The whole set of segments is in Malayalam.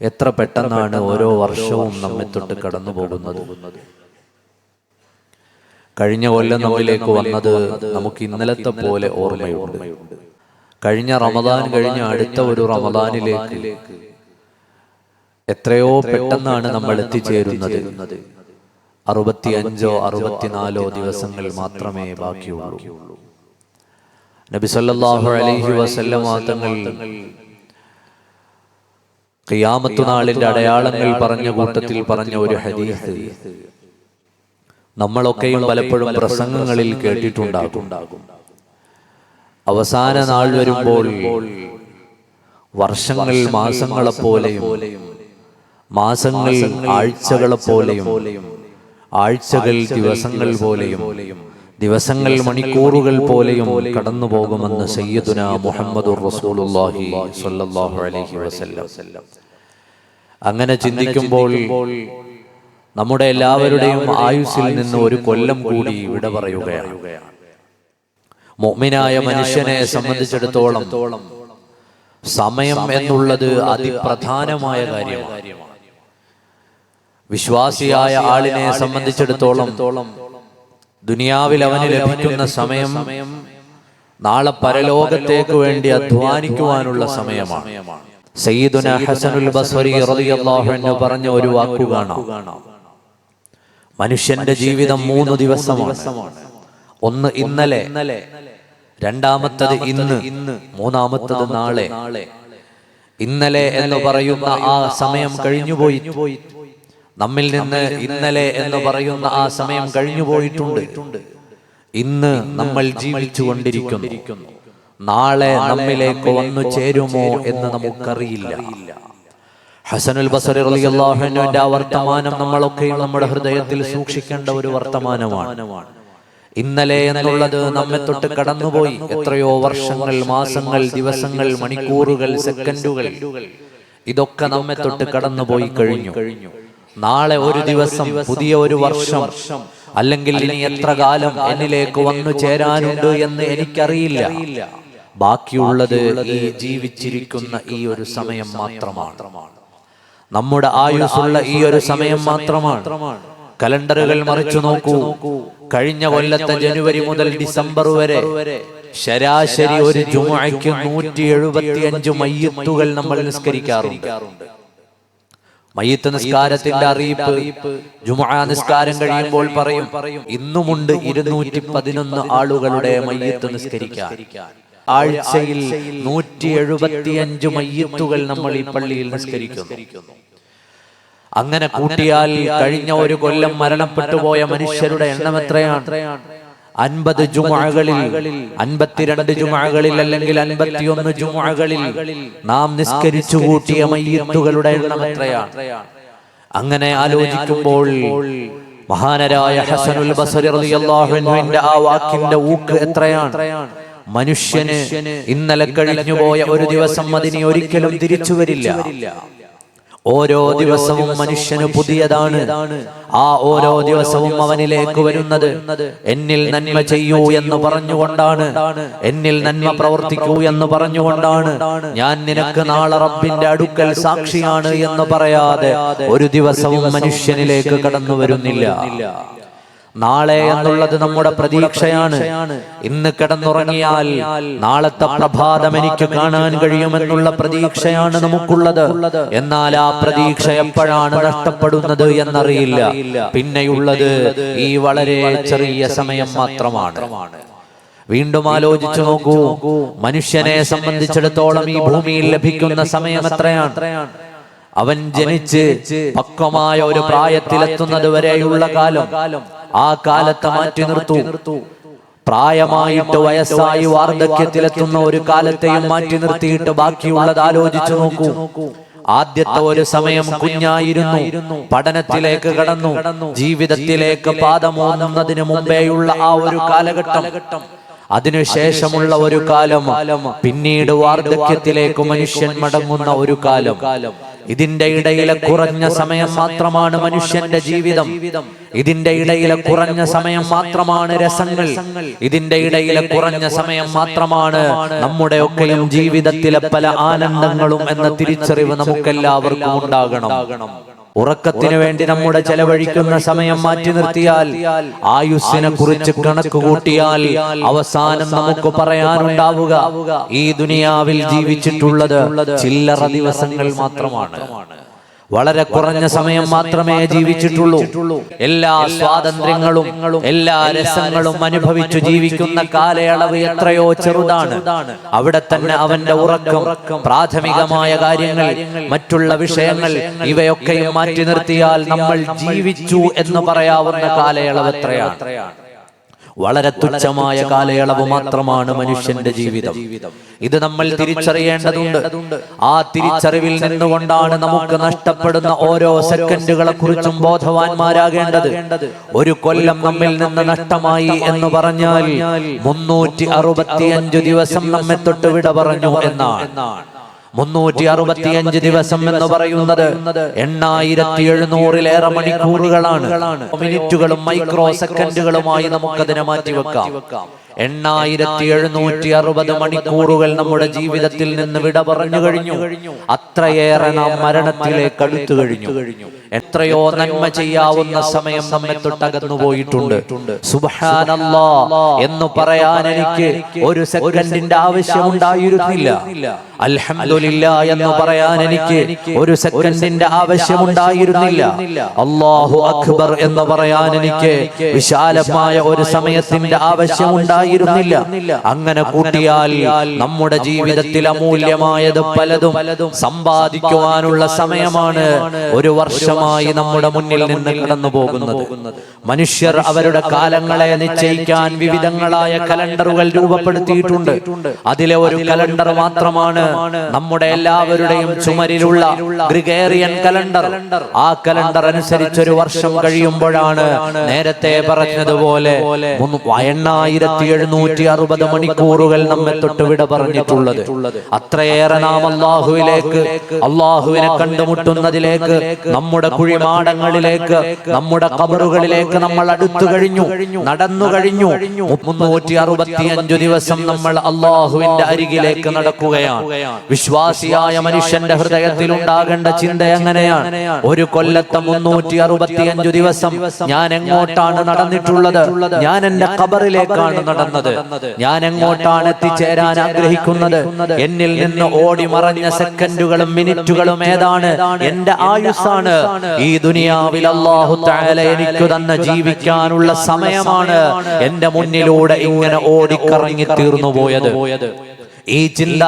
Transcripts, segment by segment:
എത്ര പെട്ടെന്നാണ് ഓരോ വർഷവും നമ്മെ തൊട്ട് കടന്നു പോകുന്നത്. കഴിഞ്ഞ കൊല്ലം നമ്മിലേക്ക് വന്നത് നമുക്ക് ഇന്നലത്തെ പോലെ ഓർമ്മയുണ്ട്. കഴിഞ്ഞ റമദാൻ കഴിഞ്ഞ അടുത്ത ഒരു റമദാനിലേക്ക് എത്രയോ പെട്ടെന്നാണ് നമ്മൾ എത്തിച്ചേരുന്നത്. അറുപത്തി അഞ്ചോ അറുപത്തിനാലോ ദിവസങ്ങൾ മാത്രമേ ബാക്കിയുള്ളൂ. നബി സല്ലല്ലാഹു അലൈഹി വസല്ലമ തങ്ങൾ ഖിയാമത്തു നാളിന്റെ അടയാളങ്ങൾ പറഞ്ഞ കൂട്ടത്തിൽ പറഞ്ഞ ഒരു ഹദീസ്. നമ്മളൊക്കെയും പലപ്പോഴും പ്രസംഗങ്ങളിൽ കേട്ടിട്ടുണ്ടാകും. അവസാന നാൾ വരുമ്പോൾ വർഷങ്ങൾ മാസങ്ങളെപ്പോലെയും മാസങ്ങൾ ആഴ്ചകളെപ്പോലെയും ആഴ്ചകൾ ദിവസങ്ങൾ പോലെയും ദിവസങ്ങൾ മണിക്കൂറുകൾ പോലെയും കടന്നു പോകുമെന്ന് സയ്യദുന മുഹമ്മദ് റസൂലുള്ളാഹി സ്വല്ലല്ലാഹു അലൈഹി വസല്ലം. അങ്ങനെ ചിന്തിക്കുമ്പോൾ നമ്മുടെ എല്ലാവരുടെയും ആയുസ്സിൽ നിന്ന് ഒരു കൊല്ലം കൂടി ഇവിടെ പറയുകയാണ്. മൊമിനായ മനുഷ്യനെ സംബന്ധിച്ചിടത്തോളം സമയം എന്നുള്ളത് അതിപ്രധാനമായ കാര്യമാണ്. വിശ്വാസിയായ ആളിനെ സംബന്ധിച്ചിടത്തോളം ദുനിയാവിൽ അവന് ലഭിക്കുന്ന സമയം നാളെ പരലോകത്തേക്ക് വേണ്ടി അധ്വാനിക്കുവാനുള്ള സമയമാണ്. സയ്യിദുന ഹസനുൽ ബസ്വരി റളിയല്ലാഹു അൻഹു പറഞ്ഞ ഒരു വാക്കു കാണാം മനുഷ്യന്റെ ജീവിതം മൂന്ന് ദിവസമാണ്. ഒന്ന് ഇന്നലെ രണ്ടാമത്തത് ഇന്ന് മൂന്നാമത്തത് നാളെ. ഇന്നലെ എന്ന് പറയുന്ന ആ സമയം കഴിഞ്ഞുപോയി. നമ്മിൽ നിന്ന് ഇന്നലെ എന്ന് പറയുന്ന ആ സമയം കഴിഞ്ഞു പോയിട്ടുണ്ട് ഇന്ന് നമ്മൾ ജീവിച്ചു കൊണ്ടിരിക്കുന്നു നാളെ നമ്മിലേക്ക് വന്നു ചേരുമോ എന്ന് നമുക്കറിയില്ല. ഹസനുൽ ബസറി റളിയല്ലാഹു അൻഹുവിന്റെ ആ വർത്തമാനം നമ്മളൊക്കെയും നമ്മുടെ ഹൃദയത്തിൽ സൂക്ഷിക്കേണ്ട ഒരു വർത്തമാനമാണ്. ഇന്നലെ എന്നുള്ളത് നമ്മെ തൊട്ട് കടന്നുപോയി. എത്രയോ വർഷങ്ങൾ മാസങ്ങൾ ദിവസങ്ങൾ മണിക്കൂറുകൾ സെക്കൻഡുകൾ ഇതൊക്കെ നമ്മെ തൊട്ട് കടന്നുപോയി കഴിഞ്ഞു. നാളെ ഒരു ദിവസം പുതിയ ഒരു വർഷം അല്ലെങ്കിൽ ഇനി എത്ര കാലം എന്നിലേക്ക് വന്നു ചേരാനുണ്ട് എന്ന് എനിക്കറിയില്ല. ബാക്കിയുള്ളത് ഈ ജീവിച്ചിരിക്കുന്ന ഈ ഒരു സമയം മാത്രമാണ്. നമ്മുടെ ആയുസ്സുള്ള ഈ ഒരു സമയം മാത്രമാണ്. കലണ്ടറുകൾ മറിച്ചു നോക്കൂ. കഴിഞ്ഞ കൊല്ലത്തെ ജനുവരി മുതൽ ഡിസംബർ വരെ ശരാശരി ഒരു ജുമയ്ക്ക് നൂറ്റി എഴുപത്തി അഞ്ച് മയ്യത്തുകൾ നമ്മൾ നിസ്കരിക്കാറുണ്ട്. മയ്യത്ത് നിസ്കാരത്തിന്റെ അറിയിപ്പ് ജുമാ നിസ്കാരം കഴിയുമ്പോൾ പറയും ഇന്നുമുണ്ട് ഇരുന്നൂറ്റി പതിനൊന്ന് ആളുകളുടെ മയ്യത്ത് നിസ്കരിക്കാൻ. ആഴ്ചയിൽ നൂറ്റി എഴുപത്തിയഞ്ച് മയ്യത്തുകൾ നമ്മൾ ഈ പള്ളിയിൽ നിസ്കരിക്കുന്നു. അങ്ങനെ കൂട്ടിയാൽ കഴിഞ്ഞ ഒരു കൊല്ലം മരണപ്പെട്ടു പോയ മനുഷ്യരുടെ എണ്ണം എത്രയാണ്? അൻപത് ജുമാകളിൽ അൻപത്തിരണ്ട് ജുമാകളിൽ അല്ലെങ്കിൽ അൻപത്തിയൊന്ന് ജുമാകളിൽ നാം നിസ്കരിച്ചു കൂട്ടിയ മയ്യത്തുകളുടെ എണ്ണം എത്രയാണ്? അങ്ങനെ ആലോചിക്കുമ്പോൾ മഹാനരായ ഹസനുൽ അൻഹുവിന്റെ ആ വാക്കിന്റെ ഊക്ക് എത്രയാണ്? മനുഷ്യന് ഇന്നലെ കഴിഞ്ഞുപോയ ഒരു ദിവസം അതിനെ ഒരിക്കലും തിരിച്ചു വരില്ല ഓരോ ദിവസവും മനുഷ്യന് പുതിയതാണ്. ആ ഓരോ ദിവസവും അവനിലേക്ക് വരുന്നത് എന്നിൽ നന്മ ചെയ്യൂ എന്ന് പറഞ്ഞുകൊണ്ടാണ്. എന്നിൽ നന്മ പ്രവർത്തിക്കൂ എന്ന് പറഞ്ഞുകൊണ്ടാണ്. ഞാൻ നിനക്ക് നാളെ റബ്ബിന്റെ അടുക്കൽ സാക്ഷിയാണ് എന്ന് പറയാതെ ഒരു ദിവസവും മനുഷ്യനിലേക്ക് കടന്നു വരുന്നില്ല നാളെ എന്നുള്ളത് നമ്മുടെ പ്രതീക്ഷയാണ്. ഇന്ന് കിടന്നുറങ്ങിയാൽ നാളത്തെ പ്രഭാതം എനിക്ക് കാണാൻ കഴിയുമെന്നുള്ള പ്രതീക്ഷയാണ് നമുക്കുള്ളത്. എന്നാൽ ആ പ്രതീക്ഷ എപ്പോഴാണ് നഷ്ടപ്പെടുന്നത് എന്നറിയില്ല. പിന്നെയുള്ളത് ഈ വളരെ ചെറിയ സമയം മാത്രമാണ്. വീണ്ടും ആലോചിച്ചു നോക്കൂ. മനുഷ്യനെ സംബന്ധിച്ചിടത്തോളം ഈ ഭൂമിയിൽ ലഭിക്കുന്ന സമയം എത്രയാണ്? അവൻ ജനിച്ച് പക്വമായ ഒരു പ്രായത്തിലെത്തുന്നത് വരെയുള്ള കാലം. ആ കാലത്തെ മാറ്റി നിർത്തു. പ്രായമായിട്ട് വയസ്സായി വാർദ്ധക്യത്തിലെത്തുന്ന ഒരു കാലത്തെയും മാറ്റി നിർത്തിയിട്ട് ബാക്കിയുള്ളത് ആലോചിച്ചു നോക്കൂ. ആദ്യത്തെ ഒരു സമയം കുഞ്ഞായിരുന്നു. പഠനത്തിലേക്ക് കടന്നു. ജീവിതത്തിലേക്ക് പാദമോന്നുന്നതിന് മുമ്പേയുള്ള ആ ഒരു കാലഘട്ടം. അതിനുശേഷമുള്ള ഒരു കാലം. പിന്നീട് വാർദ്ധക്യത്തിലേക്ക് മനുഷ്യൻ മടങ്ങുന്ന ഒരു കാലം. ഇതിന്റെ ഇടയിലെ കുറഞ്ഞ സമയം മാത്രമാണ് മനുഷ്യന്റെ ജീവിതം. ഇതിന്റെ ഇടയിലെ കുറഞ്ഞ സമയം മാത്രമാണ് രസങ്ങൾ. ഇതിന്റെ ഇടയിലെ കുറഞ്ഞ സമയം മാത്രമാണ് നമ്മുടെ ഒക്കെയും ജീവിതത്തിലെ പല ആനന്ദങ്ങളും എന്ന തിരിച്ചറിവ് നമുക്കെല്ലാവർക്കും ഉണ്ടാകണം. ഉറക്കത്തിന് വേണ്ടി നമ്മുടെ ചെലവഴിക്കുന്ന സമയം മാറ്റി നിർത്തിയാൽ ആയുസ്സിനെ കുറിച്ച് കണക്ക് കൂട്ടിയാൽ അവസാനം നമുക്ക് പറയാനുണ്ടാവുക ഈ ദുനിയാവിൽ ജീവിച്ചിട്ടുള്ളത് ചില്ലറ ദിവസങ്ങൾ മാത്രമാണ്. വളരെ കുറഞ്ഞ സമയം മാത്രമേ ജീവിച്ചിട്ടുള്ളൂ. എല്ലാ സ്വാതന്ത്ര്യങ്ങളും എല്ലാ രസങ്ങളും അനുഭവിച്ചു ജീവിക്കുന്ന കാലയളവ് എത്രയോ ചെറുതാണ്. അവിടെ തന്നെ അവന്റെ ഉറക്കം പ്രാഥമികമായ കാര്യങ്ങൾ മറ്റുള്ള വിഷയങ്ങൾ ഇവയൊക്കെയും മാറ്റി നിർത്തിയാൽ നമ്മൾ ജീവിച്ചു എന്ന് പറയാവുന്ന കാലയളവ് എത്രയാണ്? വളരെ തുച്ഛമായ കാലയളവ് മാത്രമാണ് മനുഷ്യന്റെ ജീവിതം. ഇത് നമ്മൾ തിരിച്ചറിയേണ്ടതുണ്ട്. ആ തിരിച്ചറിവിൽ നിന്നുകൊണ്ടാണ് നമുക്ക് നഷ്ടപ്പെടുന്ന ഓരോ സെക്കൻഡുകളെ കുറിച്ചും ബോധവാന്മാരാകേണ്ടത് ഒരു കൊല്ലം നമ്മിൽ നിന്ന് നഷ്ടമായി എന്ന് പറഞ്ഞാൽ മുന്നൂറ്റി അറുപത്തിയഞ്ചു ദിവസം നമ്മെ തൊട്ട് വിട പറഞ്ഞു എന്നാണ്. മുന്നൂറ്റി അറുപത്തിയഞ്ച് ദിവസം എന്ന് പറയുന്നത് എണ്ണായിരത്തി എഴുന്നൂറിലേറെ മണിക്കൂറുകളാണ്. മിനിറ്റുകളും മൈക്രോ സെക്കൻഡുകളുമായി നമുക്കതിനെ മാറ്റിവെക്കാം. എണ്ണായിരത്തി എഴുന്നൂറ്റി അറുപത് മണിക്കൂറുകൾ നമ്മുടെ ജീവിതത്തിൽ നിന്ന് വിട പറഞ്ഞു കഴിഞ്ഞു. അത്രയേറെ നാം മരണത്തിലേക്ക് അടുത്തു കഴിഞ്ഞു. എത്രയോ നന്മ ചെയ്യാവുന്ന സമയം നമ്മെ തൊട്ടകന്നു പോയിട്ടുണ്ട്. സുബ്ഹാനല്ലാ എന്ന് പറയാൻ എനിക്ക് ഒരു സെക്കൻഡിന്റെ ആവശ്യമുണ്ടായിരുന്നില്ല അൽഹംദുലില്ലാ എന്ന് പറയാൻ എനിക്ക് ഒരു സെക്കൻഡിന്റെ ആവശ്യമുണ്ടായിരുന്നില്ല അള്ളാഹു അക്ബർ എന്ന് പറയാൻ എനിക്ക് വിശാലമായ ഒരു സമയത്തിന്റെ ആവശ്യമുണ്ടായിരുന്നില്ല അങ്ങനെ കൂട്ടിയാൽ നമ്മുടെ ജീവിതത്തിൽ അമൂല്യമായത് പലതും സമ്പാദിക്കുവാനുള്ള സമയമാണ് ഒരു വർഷമായി നമ്മുടെ മുന്നിൽ നിന്ന് കടന്നു പോകുന്നത്. മനുഷ്യർ അവരുടെ കാലങ്ങളെ നിശ്ചയിക്കാൻ വിവിധങ്ങളായ കലണ്ടറുകൾ രൂപപ്പെടുത്തിയിട്ടുണ്ട്. അതിലെ ഒരു കലണ്ടർ മാത്രമാണ് നമ്മുടെ എല്ലാവരുടെയും ചുമരിലുള്ള ഗ്രിഗേറിയൻ കലണ്ടർ. ആ കലണ്ടർ അനുസരിച്ച് ഒരു വർഷം കഴിയുമ്പോഴാണ് നേരത്തെ പറഞ്ഞതുപോലെ എണ്ണായിരത്തി എഴുന്നൂറ്റി അറുപത് മണിക്കൂറുകൾ നമ്മെ തൊട്ട് വിട പറഞ്ഞിട്ടുള്ളത്. അത്രയേറെ നാം അള്ളാഹുവിലേക്ക് അള്ളാഹുവിനെ കണ്ടുമുട്ടുന്നതിലേക്ക് നമ്മുടെ കുഴിമാടങ്ങളിലേക്ക് നമ്മുടെ കബറുകളിലേക്ക് നമ്മൾ അടുത്തു കഴിഞ്ഞു നടന്നു കഴിഞ്ഞു. മുന്നൂറ്റി അറുപത്തിയഞ്ചു ദിവസം നമ്മൾ അള്ളാഹുവിന്റെ അരികിലേക്ക് നടക്കുകയാണ്. വിശ്വാസിയായ മനുഷ്യന്റെ ഹൃദയത്തിൽ ഉണ്ടാകേണ്ട ചിന്ത എങ്ങനെയാണ്? ഒരു കൊല്ലത്തെ മുന്നൂറ്റി അറുപത്തിയഞ്ചു ദിവസം ഞാൻ എങ്ങോട്ടാണ് നടന്നിട്ടുള്ളത്? ഞാൻ എന്റെ കബറിലേക്കാണ് നടന്നത്. ഞാൻ എങ്ങോട്ടാണ് എത്തിച്ചേരാൻ ആഗ്രഹിക്കുന്നത്? എന്നിൽ നിന്ന് ഓടി മറഞ്ഞ സെക്കൻഡുകളും മിനിറ്റുകളും ഏതാണ്? എന്റെ ആയുസ്സാണ്. ഈ ദുനിയാവിൽ അള്ളാഹു തആല എനിക്ക് തന്ന ജീവിക്കാനുള്ള സമയമാണ് എന്റെ മുന്നിലൂടെ ഇങ്ങനെ ഓടിക്കറങ്ങി തീർന്നു പോയത് ഈ ചിന്ത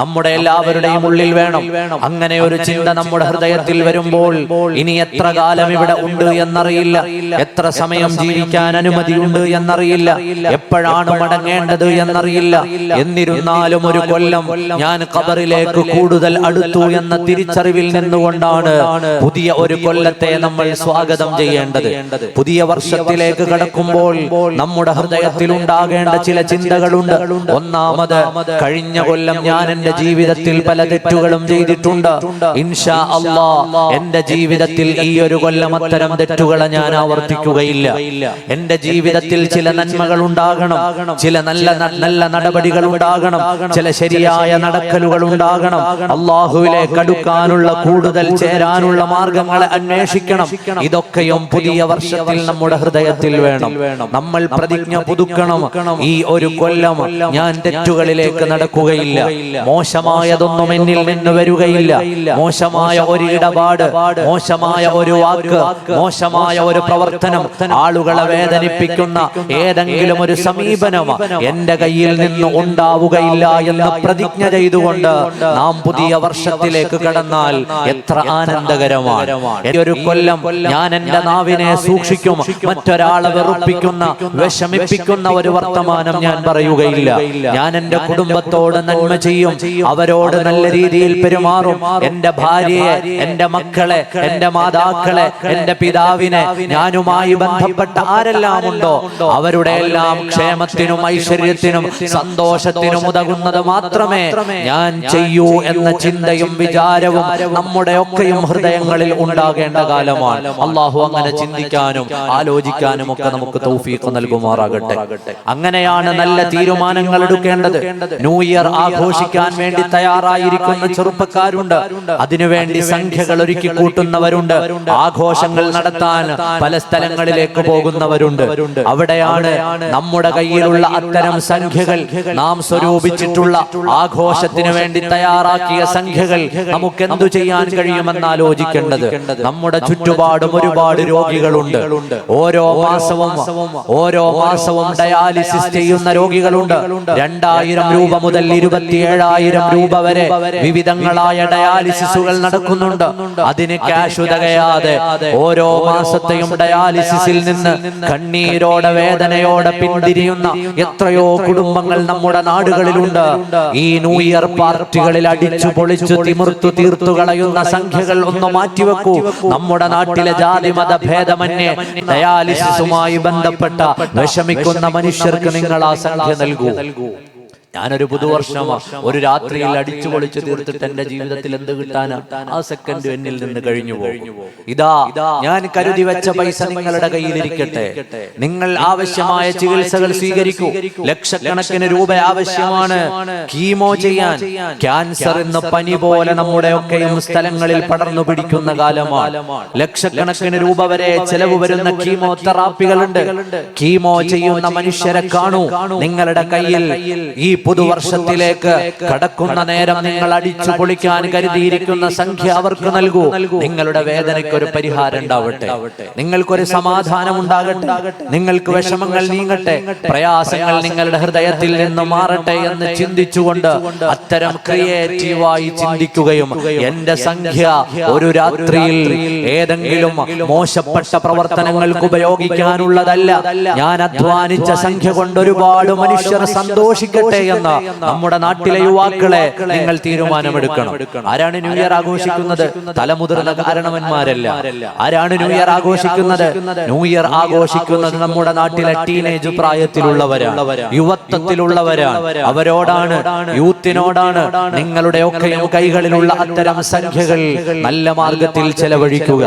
നമ്മുടെ എല്ലാവരുടെയും ഉള്ളിൽ വേണം. അങ്ങനെ ഒരു ചിന്ത നമ്മുടെ ഹൃദയത്തിൽ വരുമ്പോൾ ഇനി എത്ര കാലം ഇവിടെ ഉണ്ട് എന്നറിയില്ല. എത്ര സമയം ജീവിക്കാൻ അനുമതിയുണ്ട് എന്നറിയില്ല. എപ്പോഴാണ് മടങ്ങേണ്ടത് എന്നറിയില്ല. എന്നിരുന്നാലും ഒരു കൊല്ലം ഞാൻ കബറിലേക്ക് കൂടുതൽ അടുത്തു എന്ന തിരിച്ചറിവിൽ നിന്നുകൊണ്ടാണ് പുതിയ ഒരു കൊല്ലത്തെ നമ്മൾ സ്വാഗതം ചെയ്യേണ്ടത്. പുതിയ വർഷത്തിലേക്ക് കടക്കുമ്പോൾ നമ്മുടെ ഹൃദയത്തിൽ ഉണ്ടാകേണ്ട ചില ചിന്തകളുണ്ട്. ഒന്നാമത് കഴിഞ്ഞ കൊല്ലം ഞാൻ എന്റെ ജീവിതത്തിൽ പല തെറ്റുകളും ചെയ്തിട്ടുണ്ട്. ഇൻഷാ അള്ളാ എന്റെ ജീവിതത്തിൽ ഈ ഒരു കൊല്ലം അത്തരം തെറ്റുകളെ ഞാൻ ആവർത്തിക്കുകയില്ല. എന്റെ ജീവിതത്തിൽ ചില നന്മകൾ ഉണ്ടാകണം ചില നല്ല നല്ല നടപടികൾ ഉണ്ടാകണം ചില ശരിയായ നടക്കലുകൾ ഉണ്ടാകണം. അള്ളാഹുവിലേക്ക് അടുക്കാനുള്ള കൂടുതൽ ചേരാനുള്ള മാർഗങ്ങളെ അന്വേഷിക്കണം. ഇതൊക്കെയും പുതിയ വർഷത്തിൽ നമ്മുടെ ഹൃദയത്തിൽ വേണം. നമ്മൾ പ്രതിജ്ഞ പുതുക്കണം. ഈ ഒരു കൊല്ലം ഞാൻ തെറ്റുകളിലേക്ക് നടക്കുകയില്ല. മോശമായതൊന്നും എന്നിൽ നിന്ന് വരികയില്ല. മോശമായ ഒരു ഇടപാട് മോശമായ ഒരു വാക്ക് മോശമായ ഒരു പ്രവർത്തനം ആളുകളെ വേദനിപ്പിക്കുന്ന ഏതെങ്കിലും ഒരു സമീപനം എന്റെ കയ്യിൽ നിന്ന് ഉണ്ടാവുകയില്ല എന്ന് പ്രതിജ്ഞ ചെയ്തുകൊണ്ട് നാം പുതിയ വർഷത്തിലേക്ക് കടന്നാൽ എത്ര ആനന്ദകരമാണ്. ഒരു കൊല്ലം ഞാൻ എന്റെ നാവിനെ സൂക്ഷിക്കും മറ്റൊരാളെ വെറുപ്പിക്കുന്ന വിഷമിപ്പിക്കുന്ന ഒരു വർത്തമാനം ഞാൻ പറയുകയില്ല. ഞാൻ എന്റെ കുടുംബത്തോട് കുടുംബത്തോട് നന്മ ചെയ്യും. അവരോട് നല്ല രീതിയിൽ പെരുമാറും. എന്റെ ഭാര്യയെ എന്റെ മക്കളെ എന്റെ മാതാക്കളെ എന്റെ പിതാവിനെ ഞാനുമായി ബന്ധപ്പെട്ട ആരെല്ലാം ഉണ്ടോ അവരുടെ എല്ലാം ക്ഷേമത്തിനും ഐശ്വര്യത്തിനും സന്തോഷത്തിനും ഉതകുന്നത് മാത്രമേ ഞാൻ ചെയ്യൂ എന്ന ചിന്തയും വിചാരവും നമ്മുടെ ഒക്കെയും ഹൃദയങ്ങളിൽ ഉണ്ടാകേണ്ട കാലമാണ്. അള്ളാഹു അങ്ങനെ ചിന്തിക്കാനും ആലോചിക്കാനും ഒക്കെ നമുക്ക് തൗഫീഖ് നൽകുമാറാകട്ടെ. അങ്ങനെയാണ് നല്ല തീരുമാനങ്ങൾ എടുക്കേണ്ടത്. ന്യൂ ഇയർ ആഘോഷിക്കാൻ വേണ്ടി തയ്യാറായിരിക്കുന്ന ചെറുപ്പക്കാരുണ്ട്. അതിനുവേണ്ടി സംഖ്യകൾ ഒരുക്കി കൂട്ടുന്നവരുണ്ട്. ആഘോഷങ്ങൾ നടത്താൻ പല സ്ഥലങ്ങളിലേക്ക് പോകുന്നവരുണ്ട്. അവിടെയാണ് നമ്മുടെ കയ്യിലുള്ള അത്തരം സംഖ്യകൾ നാം സ്വരൂപിച്ചിട്ടുള്ള ആഘോഷത്തിന് വേണ്ടി തയ്യാറാക്കിയ സംഖ്യകൾ നമുക്ക് എന്തു ചെയ്യാൻ കഴിയുമെന്ന് ആലോചിക്കേണ്ടത് നമ്മുടെ ചുറ്റുപാടും ഒരുപാട് രോഗികളുണ്ട്. ഓരോ മാസവും ഓരോ മാസവും ഡയാലിസിസ് ചെയ്യുന്ന രോഗികളുണ്ട്. രണ്ടായിരം രൂപ മുതൽ ഇരുപത്തിയേഴായിരം രൂപ വരെ വിവിധങ്ങളായ ഡയാലിസിസുകൾ നടക്കുന്നുണ്ട്. അതിന് ക്യാഷ് ഉതകയാതെ ഓരോ മാസത്തെയും ഡയാലിസിസിൽ നിന്ന് കണ്ണീരോടെ വേദനയോടെ പിന്തിരിയുന്ന എത്രയോ കുടുംബങ്ങൾ നമ്മുടെ നാടുകളിലുണ്ട്. ഈ ന്യൂ ഇയർ പാർട്ടികളിൽ അടിച്ചു പൊളിച്ചു തിമിർത്തു തീർത്തു കളയുന്ന സംഖ്യകൾ ഒന്ന് മാറ്റിവെക്കൂ. നമ്മുടെ നാട്ടിലെ ജാതി മത ഭേദമന്യേ ഡയാലിസിസുമായി ബന്ധപ്പെട്ട വിഷമിക്കുന്ന മനുഷ്യർക്ക് നിങ്ങൾ ആ സംഖ്യ നൽകൂ. ഞാനൊരു പുതുവർഷം ഒരു രാത്രിയിൽ അടിച്ചു പൊളിച്ചു തീർത്തിട്ട് എന്റെ ജീവിതത്തിൽ എന്ത് കിട്ടാനാ? ആ സെക്കൻഡ് എന്നിൽ നിന്ന് കഴിഞ്ഞു പോകും ഇതാ ഞാൻ കരുതി വെച്ച പൈസ നിങ്ങളുടെ കയ്യിലിരിക്കട്ടെ. നിങ്ങൾ ആവശ്യമായ ചികിത്സകൾ സ്വീകരിക്കൂ. ലക്ഷക്കണക്കിന് രൂപ ആവശ്യമാണ് കീമോ ചെയ്യാൻ. ക്യാൻസർ എന്ന പനി പോലെ നമ്മുടെ ഒക്കെയും സ്ഥലങ്ങളിൽ പടർന്നു പിടിക്കുന്ന കാലമാണ്. ലക്ഷക്കണക്കിന് രൂപ വരെ ചെലവ് വരുന്ന കീമോ തെറാപ്പികളുണ്ട് കീമോ ചെയ്യുന്ന മനുഷ്യരെ കാണൂ. നിങ്ങളുടെ കയ്യിൽ ഈ പുതുവർഷത്തിലേക്ക് കടക്കുന്ന നേരം നിങ്ങൾ അടിച്ചു പൊളിക്കാൻ കരുതിയിരിക്കുന്ന സംഖ്യ അവർക്ക് നൽകൂ. നിങ്ങളുടെ വേദനയ്ക്ക് ഒരു പരിഹാരം ഉണ്ടാവട്ടെ. നിങ്ങൾക്കൊരു സമാധാനം ഉണ്ടാകട്ടെ. നിങ്ങൾക്ക് വിഷമങ്ങൾ നീങ്ങട്ടെ. പ്രയാസങ്ങൾ നിങ്ങളുടെ ഹൃദയത്തിൽ നിന്ന് മാറട്ടെ എന്ന് ചിന്തിച്ചുകൊണ്ട് അത്തരം ക്രിയേറ്റീവായി ചിന്തിക്കുകയും എന്റെ സംഖ്യ ഒരു രാത്രിയിൽ ഏതെങ്കിലും മോശപ്പെട്ട പ്രവർത്തനങ്ങൾക്ക് ഉപയോഗിക്കാനുള്ളതല്ല. ഞാൻ അധ്വാനിച്ച സംഖ്യ കൊണ്ട് ഒരുപാട് മനുഷ്യർ സന്തോഷിക്കട്ടെ എന്ന് നമ്മുടെ നാട്ടിലെ യുവാക്കളെ നിങ്ങൾ തീരുമാനമെടുക്കണം. ആരാണ് ന്യൂ ഇയർ ആഘോഷിക്കുന്നത്? തലമുതിർന്ന കാരണവന്മാരല്ല. ആരാണ് ന്യൂ ഇയർ ആഘോഷിക്കുന്നത്? ന്യൂ ഇയർ ആഘോഷിക്കുന്നത് നമ്മുടെ നാട്ടിലെ ടീനേജ് പ്രായത്തിലുള്ളവരാണ്. യുവത്വത്തിലുള്ളവരാണ്. അവരോടാണ്. യൂത്തിനോടാണ്. നിങ്ങളുടെ ഒക്കെയും കൈകളിലുള്ള അത്തരം സംഖ്യകൾ നല്ല മാർഗത്തിൽ ചെലവഴിക്കുക.